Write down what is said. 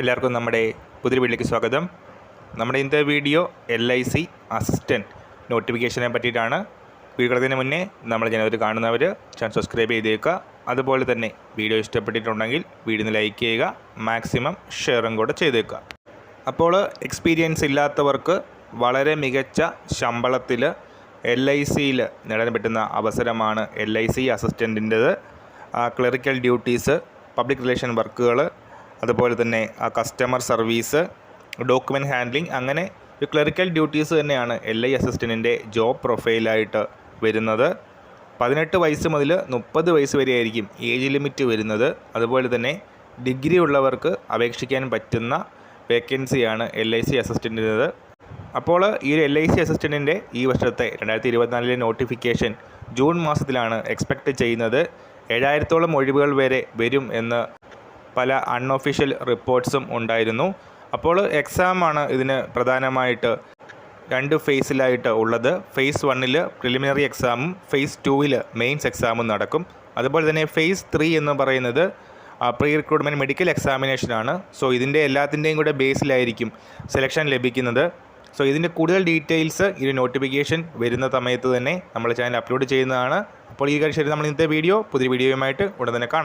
എല്ലാവർക്കും നമ്മുടെ പുതിയ വീട്ടിലേക്ക് സ്വാഗതം. നമ്മുടെ ഇന്നത്തെ video L I C assistant നോട്ടിഫിക്കേഷനെ പറ്റിയിട്ടാണ്. വീടുകളതിന് മുന്നേ നമ്മൾ ജനവരി കാണുന്നവർ ചാനൽ സബ്സ്ക്രൈബ് ചെയ്തേക്കുക. അതുപോലെ തന്നെ വീഡിയോ ഇഷ്ടപ്പെട്ടിട്ടുണ്ടെങ്കിൽ വീഡിയോ ലൈക്ക് ചെയ്യുക മാക്സിമം ഷെയറും കൂടെ ചെയ്തേക്കുക. അപ്പോൾ എക്സ്പീരിയൻസ് ഇല്ലാത്തവർക്ക് വളരെ മികച്ച ശമ്പളത്തിൽ എൽ ഐ സിയിൽ നേടാൻ പറ്റുന്ന അവസരമാണ് എൽ ഐ സി അസിസ്റ്റന്റിന്റെത് ക്ലറിക്കൽ ഡ്യൂട്ടീസ് പബ്ലിക് റിലേഷൻ വർക്കുകൾ അതുപോലെ തന്നെ ആ കസ്റ്റമർ സർവീസ് ഡോക്യുമെന്റ് ഹാൻഡ്ലിംഗ് അങ്ങനെ ഒരു ക്ലറിക്കൽ ഡ്യൂട്ടീസ് തന്നെയാണ് എൽ ഐ അസിസ്റ്റന്റിന്റെ ജോബ് പ്രൊഫൈലായിട്ട് വരുന്നത്. പതിനെട്ട് വയസ്സ് മുതൽ മുപ്പത് വയസ്സ് വരെ ആയിരിക്കും ഏജ് ലിമിറ്റ് വരുന്നത്. അതുപോലെ തന്നെ ഡിഗ്രി ഉള്ളവർക്ക് അപേക്ഷിക്കാൻ പറ്റുന്ന വേക്കൻസിയാണ് എൽ ഐ സി അസിസ്റ്റന്റിന്റെത് അപ്പോൾ ഈ ഒരു എൽ ഐ സി അസിസ്റ്റന്റിന്റെ ഈ വർഷത്തെ രണ്ടായിരത്തി ഇരുപത്തിനാലിലെ നോട്ടിഫിക്കേഷൻ ജൂൺ മാസത്തിലാണ് എക്സ്പെക്റ്റ് ചെയ്യുന്നത്. ഏഴായിരത്തോളം ഒഴിവുകൾ വരെ വരും എന്ന് പല അൺഒഫീഷ്യൽ റിപ്പോർട്ട്സും ഉണ്ടായിരുന്നു. അപ്പോൾ എക്സാമാണ് ഇതിന് പ്രധാനമായിട്ട് രണ്ട് ഫേസിലായിട്ട് ഉള്ളത്. ഫേസ് വണ്ണിൽ പ്രിലിമിനറി എക്സാമും ഫേസ് ടൂവിൽ മെയിൻസ് എക്സാമും നടക്കും. അതുപോലെ തന്നെ ഫേസ് ത്രീ എന്ന് പറയുന്നത് പ്രീ റിക്രൂട്ട്മെന്റ് മെഡിക്കൽ എക്സാമിനേഷനാണ് സോ ഇതിന്റെ എല്ലാത്തിന്റെയും കൂടെ ബേസിലായിരിക്കും സെലക്ഷൻ ലഭിക്കുന്നത്. സോ ഇതിന്റെ കൂടുതൽ ഡീറ്റെയിൽസ് ഈ നോട്ടിഫിക്കേഷൻ വരുന്ന സമയത്ത് തന്നെ നമ്മൾ ചാനൽ അപ്ലോഡ് ചെയ്യുന്നതാണ്. അപ്പോൾ ഈ കാര്യം ശരി നമ്മൾ ഇന്നത്തെ വീഡിയോ പുതിയ വീഡിയോയുമായിട്ട് ഉടൻ തന്നെ കാണാം.